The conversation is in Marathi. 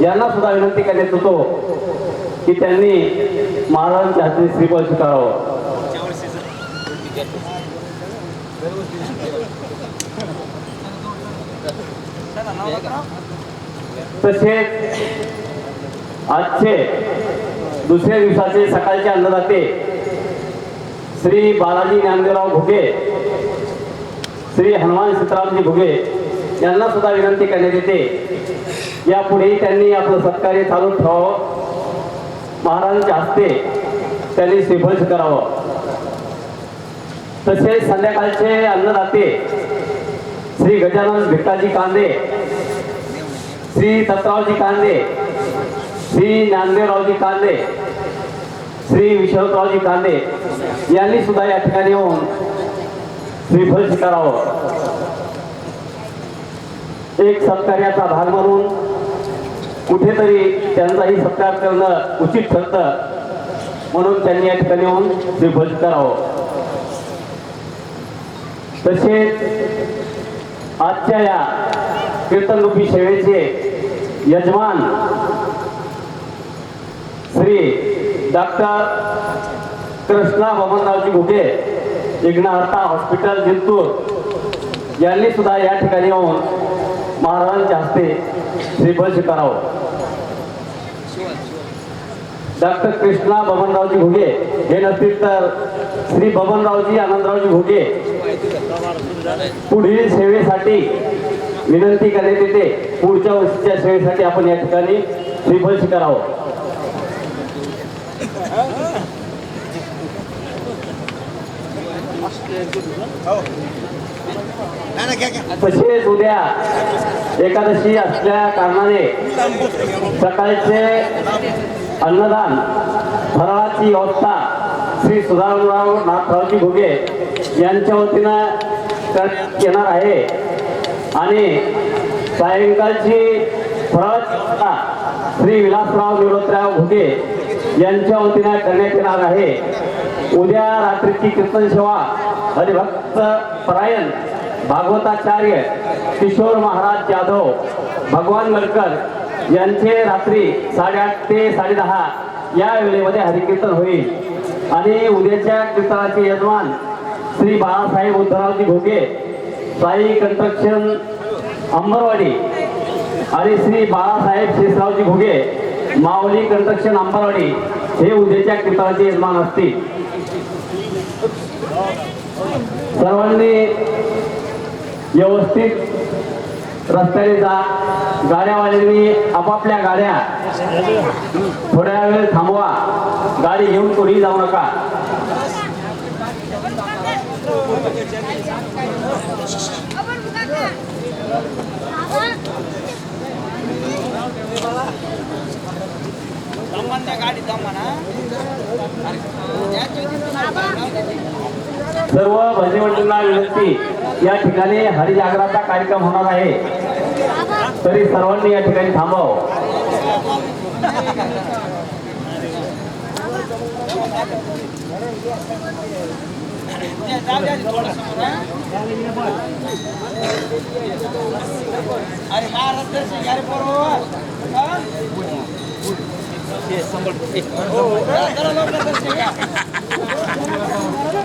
यांना सुद्धा विनंती करण्यात होतो की त्यांनी महाराजांच्या हाती श्रीफळ स्वीकारावं. तसेच आजचे दुसऱ्या दिवसाचे सकाळचे अन्नदाते श्री बालाजी ज्ञानदेवराव घुगे श्री हनुमान सीतारामजी घुगे यांना सुद्धा विनंती करण्यात येते. यापुढेही त्यांनी आपलं सत्कार्य चालू ठेवावं. महाराजांच्या हस्ते त्यांनी श्रीफळ करावं तसेच संध्याकाळचे अन्नदाते श्री गजानन भिट्टाजी कांदे श्री दत्तरावजी कांदे श्री ज्ञानदेवरावजी कांदे श्री विश्वरावजी कांदे यांनी सुद्धा या ठिकाणी येऊन श्रीफल स्वीकारावं. एक सत्कार्याचा भाग म्हणून कुठेतरी त्यांचाही सत्कार करणं उचित ठरतं. म्हणून त्यांनी या ठिकाणी येऊन श्रीफळ करावं. तसेच आजच्या या कीर्तनरूपी सेवेचे यजमान श्री डॉक्टर कृष्णा बबनरावजी घुगे यज्ञहर्ता हॉस्पिटल जिंतूर यांनी सुद्धा या ठिकाणी येऊन महाराजांच्या हस्ते श्रीफळ स्वीकारावं. डॉक्टर कृष्णा बबनरावजी घुगे हे नसतील तर श्री बबनरावजी आनंदरावजी घुगे पुढील सेवेसाठी विनंती करण्यात येते. पुढच्या वर्षीच्या सेवेसाठी आपण या ठिकाणी श्रीफळ स्वीकारावं. तसेच उद्या एकादशी असल्या कारणाने सकाळचे अन्नदान फराळाची व्यवस्था श्री सुधारणराव नाथरावजी घुगे यांच्या वतीनं करण्यात येणार आहे. आणि सायंकाळची फराळाची श्री विलासराव निवृत्तराव घुगे यांच्या वतीनं करण्यात येणार आहे. उद्या रात्रीची कीर्तन सेवा हरिभक्त परायण भागवताचार्य किशोर महाराज जाधव भगवान मलकर यांचे रात्री साडेआठ ते साडेदहा या वेळेमध्ये हरिकीर्तन होईल. आणि उद्याच्या कीर्तनाचे यजमान श्री बाळासाहेब उद्धवरावजी घोगे साई कन्स्ट्रक्शन अंबरवाडी आणि श्री बाळासाहेब शेषरावजी घोगे माऊली कन्स्ट्रक्शन अंबरवाडी हे उद्याच्या कीर्तनाचे यजमान असतील. सर्वांनी व्यवस्थित रस्त्याने जा. गाड्यावाल्यांनी आपापल्या गाड्या. थोड्या वेळ थांबवा. गाडी घेऊन कोणी जाऊ नका. गाडी सर्व भजनीमंडळांना विनंती या ठिकाणी हरिजागराचा कार्यक्रम होणार आहे. तरी सर्वांनी या ठिकाणी थांबावं. अरे महाराष्ट्र